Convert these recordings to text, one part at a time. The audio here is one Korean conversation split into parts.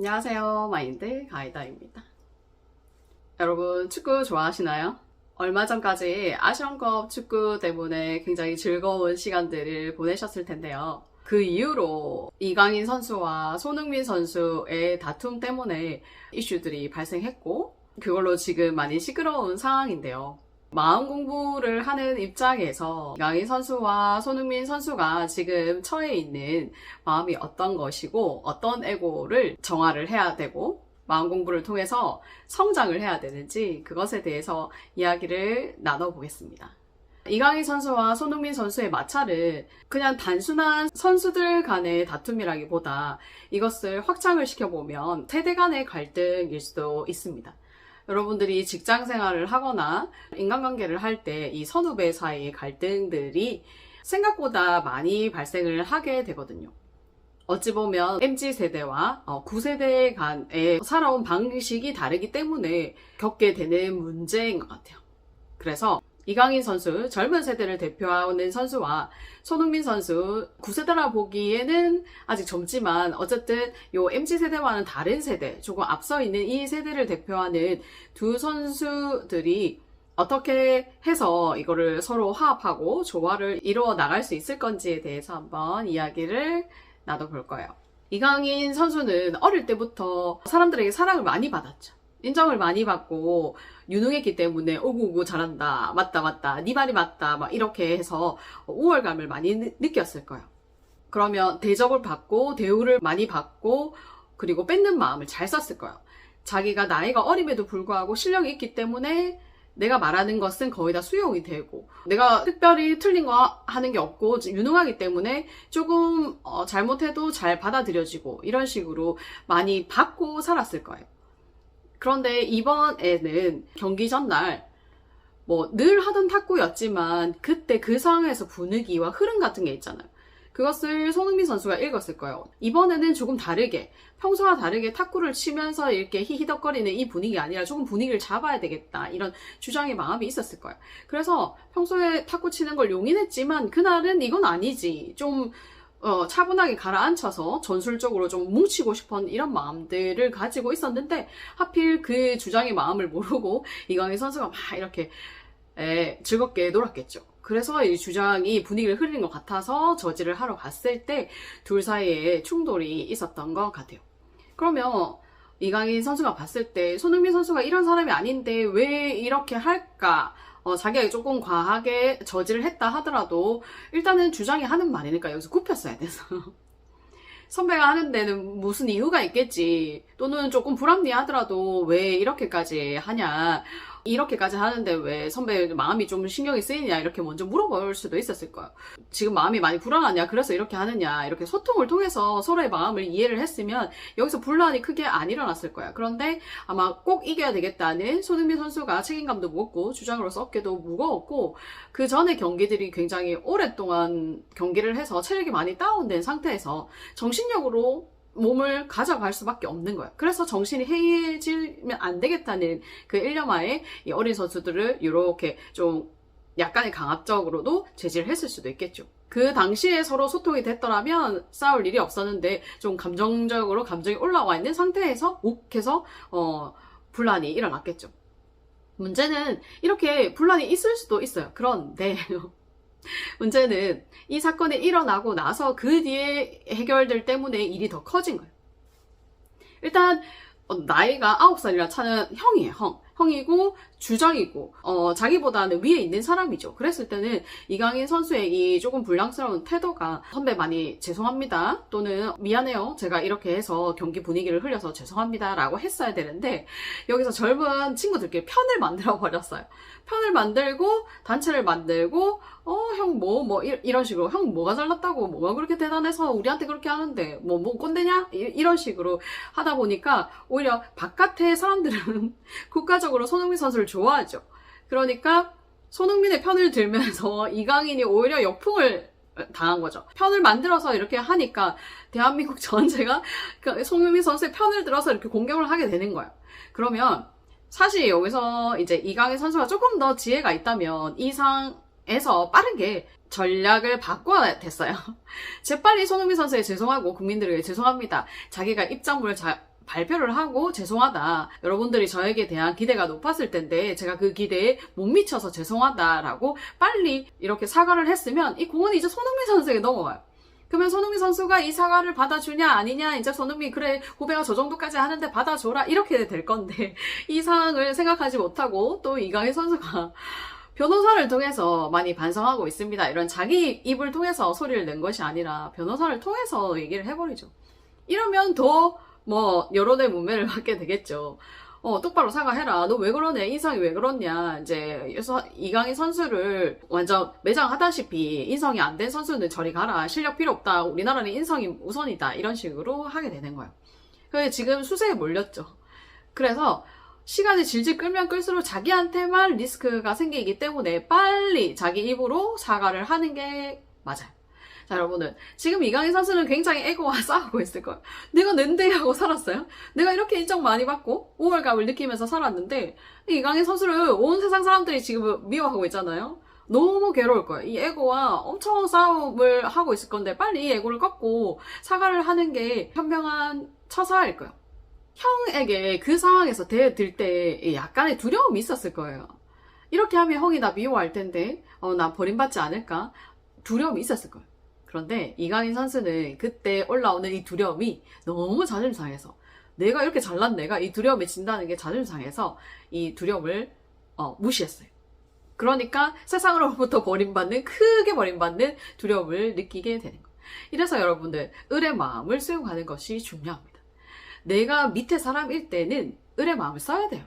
안녕하세요. 마인드 가이다입니다. 여러분, 축구 좋아하시나요? 얼마 전까지 아시안컵 축구 때문에 굉장히 즐거운 시간들을 보내셨을 텐데요. 그 이후로 이강인 선수와 손흥민 선수의 다툼 때문에 이슈들이 발생했고, 그걸로 지금 많이 시끄러운 상황인데요. 마음 공부를 하는 입장에서 이강인 선수와 손흥민 선수가 지금 처해 있는 마음이 어떤 것이고 어떤 에고를 정화를 해야 되고 마음 공부를 통해서 성장을 해야 되는지 그것에 대해서 이야기를 나눠보겠습니다. 이강인 선수와 손흥민 선수의 마찰은 그냥 단순한 선수들 간의 다툼이라기보다 이것을 확장을 시켜보면 세대 간의 갈등일 수도 있습니다. 여러분들이 직장 생활을 하거나 인간관계를 할 때 이 선후배 사이의 갈등들이 생각보다 많이 발생을 하게 되거든요. 어찌 보면 MZ세대와 9세대 간의 살아온 방식이 다르기 때문에 겪게 되는 문제인 것 같아요. 그래서 이강인 선수, 젊은 세대를 대표하는 선수와 손흥민 선수, 9세대라 보기에는 아직 젊지만 어쨌든 요 MZ세대와는 다른 세대, 조금 앞서 있는 이 세대를 대표하는 두 선수들이 어떻게 해서 이거를 서로 화합하고 조화를 이루어 나갈 수 있을 건지에 대해서 한번 이야기를 나눠볼 거예요. 이강인 선수는 어릴 때부터 사람들에게 사랑을 많이 받았죠. 인정을 많이 받고 유능했기 때문에 오구오구 잘한다 맞다 맞다 네 말이 맞다 막 이렇게 해서 우월감을 많이 느, 느꼈을 거예요. 그러면 대접을 받고 대우를 많이 받고 그리고 뺏는 마음을 잘 썼을 거예요. 자기가 나이가 어림에도 불구하고 실력이 있기 때문에 내가 말하는 것은 거의 다 수용이 되고 내가 특별히 틀린 거 하는 게 없고 유능하기 때문에 조금 어, 잘못해도 잘 받아들여지고 이런 식으로 많이 받고 살았을 거예요. 그런데 이번에는 경기 전날 뭐 늘 하던 탁구였지만 그때 그 상황에서 분위기와 흐름 같은 게 있잖아요. 그것을 손흥민 선수가 읽었을 거예요. 이번에는 조금 다르게 평소와 다르게 탁구를 치면서 이렇게 히히덕거리는 이 분위기 아니라 조금 분위기를 잡아야 되겠다 이런 주장의 마음이 있었을 거예요. 그래서 평소에 탁구 치는 걸 용인했지만 그날은 이건 아니지 좀 어, 차분하게 가라앉혀서 전술적으로 좀 뭉치고 싶은 이런 마음들을 가지고 있었는데 하필 그 주장의 마음을 모르고 이강인 선수가 막 이렇게 에, 즐겁게 놀았겠죠. 그래서 이 주장이 분위기를 흐리는 것 같아서 저지를 하러 갔을 때 둘 사이에 충돌이 있었던 것 같아요. 그러면 이강인 선수가 봤을 때 손흥민 선수가 이런 사람이 아닌데 왜 이렇게 할까? 어, 자기가 조금 과하게 저지를 했다 하더라도 일단은 주장이 하는 말이니까 여기서 굽혔어야 돼서. 선배가 하는 데는 무슨 이유가 있겠지. 또는 조금 불합리하더라도 왜 이렇게까지 하냐 이렇게까지 하는데 왜 선배 마음이 좀 신경이 쓰이냐 이렇게 먼저 물어볼 수도 있었을 거야. 지금 마음이 많이 불안하냐 그래서 이렇게 하느냐 이렇게 소통을 통해서 서로의 마음을 이해를 했으면 여기서 분란이 크게 안 일어났을 거야. 그런데 아마 꼭 이겨야 되겠다는 손흥민 선수가 책임감도 무겁고 주장으로서 어깨도 무거웠고 그 전에 경기들이 굉장히 오랫동안 경기를 해서 체력이 많이 다운된 상태에서 정신력으로 몸을 가져갈 수밖에 없는 거야. 그래서 정신이 해이해지면 안 되겠다는 그 일념하에 이 어린 선수들을 이렇게 좀 약간의 강압적으로도 제지를 했을 수도 있겠죠. 그 당시에 서로 소통이 됐더라면 싸울 일이 없었는데 좀 감정적으로 감정이 올라와 있는 상태에서 욱해서 어, 분란이 일어났겠죠. 문제는 이렇게 분란이 있을 수도 있어요. 그런데 문제는 이 사건이 일어나고 나서 그 뒤에 해결될 때문에 일이 더 커진 거예요. 일단 어, 나이가 9살이라 차는 형이에요, 형. 형이고 주장이고 어, 자기보다는 위에 있는 사람이죠. 그랬을 때는 이강인 선수의 이 조금 불량스러운 태도가 선배 많이 죄송합니다 또는 미안해요. 제가 이렇게 해서 경기 분위기를 흘려서 죄송합니다라고 했어야 되는데 여기서 젊은 친구들끼리 편을 만들어 버렸어요. 편을 만들고 단체를 만들고 어 형 뭐뭐 이런 식으로 형 뭐가 잘났다고 뭐가 그렇게 대단해서 우리한테 그렇게 하는데 뭐뭐 뭐 꼰대냐 이, 런 식으로 하다 보니까 오히려 바깥의 사람들은 국가적으로 손흥민 선수를 좋아하죠. 그러니까 손흥민의 편을 들면서 이강인이 오히려 역풍을 당한 거죠. 편을 만들어서 이렇게 하니까 대한민국 전체가 그 손흥민 선수의 편을 들어서 이렇게 공격을 하게 되는 거예요. 그러면 사실 여기서 이제 이강인 선수가 조금 더 지혜가 있다면 이 상에서 빠르게 전략을 바꿔야 됐어요. 재빨리 손흥민 선수에 죄송하고 국민들에게 죄송합니다. 자기가 입장문을 자, 발표를 하고 죄송하다. 여러분들이 저에게 대한 기대가 높았을 텐데 제가 그 기대에 못 미쳐서 죄송하다라고 빨리 이렇게 사과를 했으면 이 공은 이제 손흥민 선수에게 넘어가요. 그러면 손흥민 선수가 이 사과를 받아주냐 아니냐 이제 손흥민 그래 후배가 저 정도까지 하는데 받아줘라 이렇게 될 건데 이 상황을 생각하지 못하고 또 이강인 선수가 변호사를 통해서 많이 반성하고 있습니다. 이런 자기 입을 통해서 소리를 낸 것이 아니라 변호사를 통해서 얘기를 해버리죠. 이러면 더 뭐 여론의 문매를 받게 되겠죠. 어, 똑바로 사과해라. 너 왜 그러냐? 인성이 왜 그렇냐? 이제 이강인 선수를 완전 매장하다시피 인성이 안 된 선수는 저리 가라. 실력 필요 없다. 우리나라는 인성이 우선이다. 이런 식으로 하게 되는 거예요. 그래서 지금 수세에 몰렸죠. 그래서 시간이 질질 끌면 끌수록 자기한테만 리스크가 생기기 때문에 빨리 자기 입으로 사과를 하는 게 맞아요. 자, 여러분은 지금 이강인 선수는 굉장히 에고와 싸우고 있을 거예요. 내가 낸데 하고 살았어요. 내가 이렇게 인정 많이 받고 우월감을 느끼면서 살았는데 이 이강인 선수를 온 세상 사람들이 지금 미워하고 있잖아요. 너무 괴로울 거예요. 이 에고와 엄청 싸움을 하고 있을 건데 빨리 이 에고를 꺾고 사과를 하는 게 현명한 처사일 거예요. 형에게 그 상황에서 대들 때 약간의 두려움이 있었을 거예요. 이렇게 하면 형이 나 미워할 텐데, 어, 나 버림받지 않을까? 두려움이 있었을 거예요. 그런데 이강인 선수는 그때 올라오는 이 두려움이 너무 자존심 상해서 내가 이렇게 잘난 내가 이 두려움에 진다는 게 자존심 상해서 이 두려움을 어, 무시했어요. 그러니까 세상으로부터 버림받는 크게 버림받는 두려움을 느끼게 되는 거예요. 이래서 여러분들 을의 마음을 수용하는 것이 중요합니다. 내가 밑에 사람일 때는 을의 마음을 써야 돼요.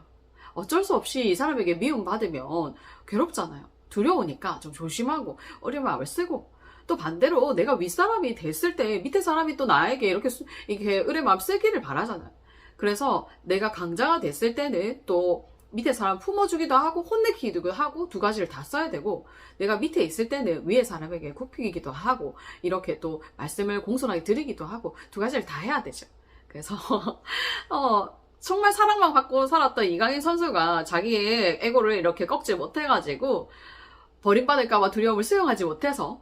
어쩔 수 없이 이 사람에게 미움 받으면 괴롭잖아요. 두려우니까 좀 조심하고 어린 마음을 쓰고 또 반대로 내가 윗사람이 됐을 때 밑에 사람이 또 나에게 이렇게 수- 이렇게 을의 마음 쓰기를 바라잖아요. 그래서 내가 강자가 됐을 때는 또 밑에 사람 품어주기도 하고 혼내키기도 하고 두 가지를 다 써야 되고 내가 밑에 있을 때는 위에 사람에게 굽히기도 하고 이렇게 또 말씀을 공손하게 드리기도 하고 두 가지를 다 해야 되죠. 그래서 어 정말 사랑만 받고 살았던 이강인 선수가 자기의 에고를 이렇게 꺾지 못해가지고 버림받을까봐 두려움을 수용하지 못해서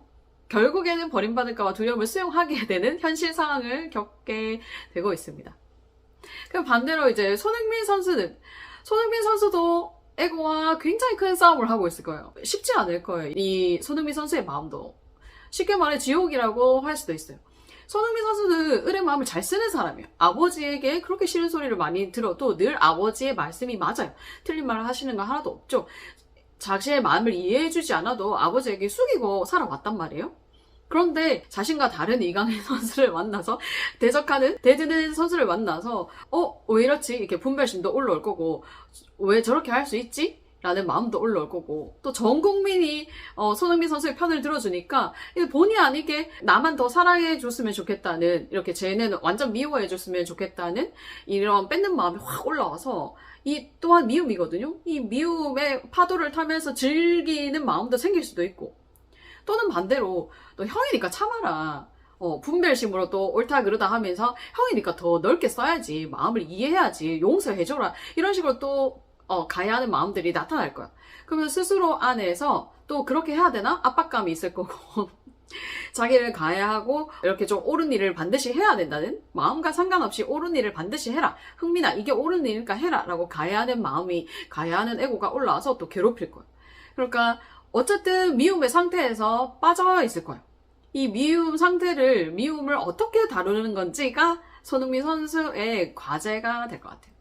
결국에는 버림받을까봐 두려움을 수용하게 되는 현실 상황을 겪게 되고 있습니다. 그 반대로 이제 손흥민 선수는 손흥민 선수도 에고와 굉장히 큰 싸움을 하고 있을 거예요. 쉽지 않을 거예요. 이 손흥민 선수의 마음도 쉽게 말해 지옥이라고 할 수도 있어요. 손흥민 선수는 을의 마음을 잘 쓰는 사람이에요. 아버지에게 그렇게 싫은 소리를 많이 들어도 늘 아버지의 말씀이 맞아요. 틀린 말을 하시는 거 하나도 없죠. 자신의 마음을 이해해주지 않아도 아버지에게 숙이고 살아왔단 말이에요. 그런데 자신과 다른 이강인 선수를 만나서 대적하는 대드는 선수를 만나서 어 왜 이렇지 이렇게 분별심도 올라올 거고 왜 저렇게 할 수 있지? 라는 마음도 올라올 거고 또 전 국민이 어, 손흥민 선수의 편을 들어주니까 본의 아니게 나만 더 사랑해 줬으면 좋겠다는 이렇게 쟤네는 완전 미워해 줬으면 좋겠다는 이런 뺏는 마음이 확 올라와서 이 또한 미움이거든요. 이 미움의 파도를 타면서 즐기는 마음도 생길 수도 있고 또는 반대로 또 형이니까 참아라. 어, 분별심으로 또 옳다 그르다 하면서 형이니까 더 넓게 써야지. 마음을 이해해야지. 용서해줘라. 이런 식으로 또 어, 가야 하는 마음들이 나타날 거야. 그러면 스스로 안에서 또 그렇게 해야 되나? 압박감이 있을 거고. 자기를 가야 하고 이렇게 좀 옳은 일을 반드시 해야 된다는 마음과 상관없이 옳은 일을 반드시 해라. 흥민아 이게 옳은 일이니까 해라 라고 가야 하는 마음이 가야 하는 에고가 올라와서 또 괴롭힐 거야. 그러니까 어쨌든 미움의 상태에서 빠져 있을 거예요. 이 미움 상태를 미움을 어떻게 다루는 건지가 손흥민 선수의 과제가 될 것 같아요.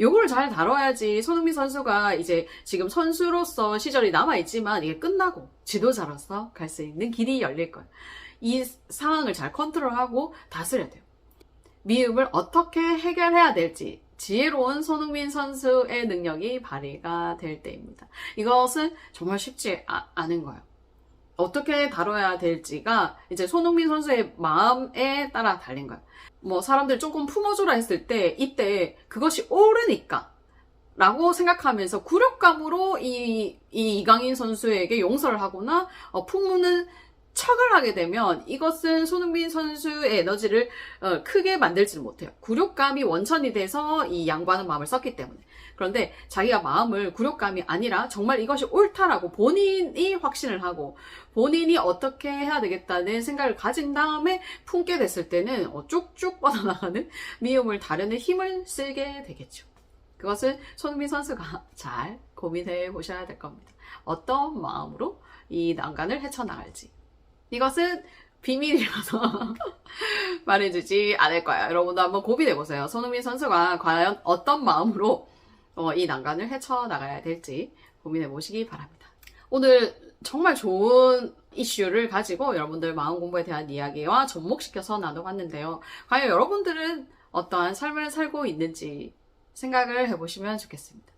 요거를 잘 다뤄야지 손흥민 선수가 이제 지금 선수로서 시절이 남아있지만 이게 끝나고 지도자로서 갈 수 있는 길이 열릴 거예요. 이 상황을 잘 컨트롤하고 다스려야 돼요. 미움을 어떻게 해결해야 될지 지혜로운 손흥민 선수의 능력이 발휘가 될 때입니다. 이것은 정말 쉽지 아- 않은 거예요. 어떻게 다뤄야 될지가 이제 손흥민 선수의 마음에 따라 달린 거예요. 뭐 사람들 조금 품어주라 했을 때 이때 그것이 옳으니까 라고 생각하면서 굴욕감으로 이, 이 이강인 선수에게 용서를 하거나 어, 품는 척을 하게 되면 이것은 손흥민 선수의 에너지를 어, 크게 만들지는 못해요. 굴욕감이 원천이 돼서 이 양보하는 마음을 썼기 때문에. 그런데 자기가 마음을 굴욕감이 아니라 정말 이것이 옳다라고 본인이 확신을 하고 본인이 어떻게 해야 되겠다는 생각을 가진 다음에 품게 됐을 때는 어, 쭉쭉 뻗어나가는 미움을 다루는 힘을 쓰게 되겠죠. 그것은 손흥민 선수가 잘 고민해 보셔야 될 겁니다. 어떤 마음으로 이 난간을 헤쳐나갈지. 이것은 비밀이라서 말해주지 않을 거예요. 여러분도 한번 고민해 보세요. 손흥민 선수가 과연 어떤 마음으로 어, 이 난간을 헤쳐나가야 될지 고민해 보시기 바랍니다. 오늘 정말 좋은 이슈를 가지고 여러분들 마음 공부에 대한 이야기와 접목시켜서 나눠봤는데요. 과연 여러분들은 어떠한 삶을 살고 있는지 생각을 해보시면 좋겠습니다.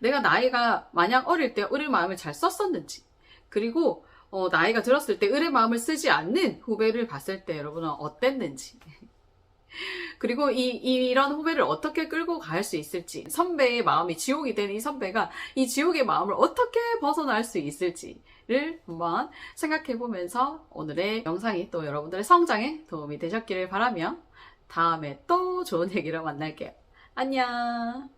내가 나이가 마냥 어릴 때 을의 마음을 잘 썼었는지, 그리고 어, 나이가 들었을 때 을의 마음을 쓰지 않는 후배를 봤을 때 여러분은 어땠는지, 그리고 이, 이, 런 후배를 어떻게 끌고 갈 수 있을지, 선배의 마음이 지옥이 되는 이 선배가 이 지옥의 마음을 어떻게 벗어날 수 있을지를 한번 생각해 보면서 오늘의 영상이 또 여러분들의 성장에 도움이 되셨기를 바라며 다음에 또 좋은 얘기로 만날게요. 안녕!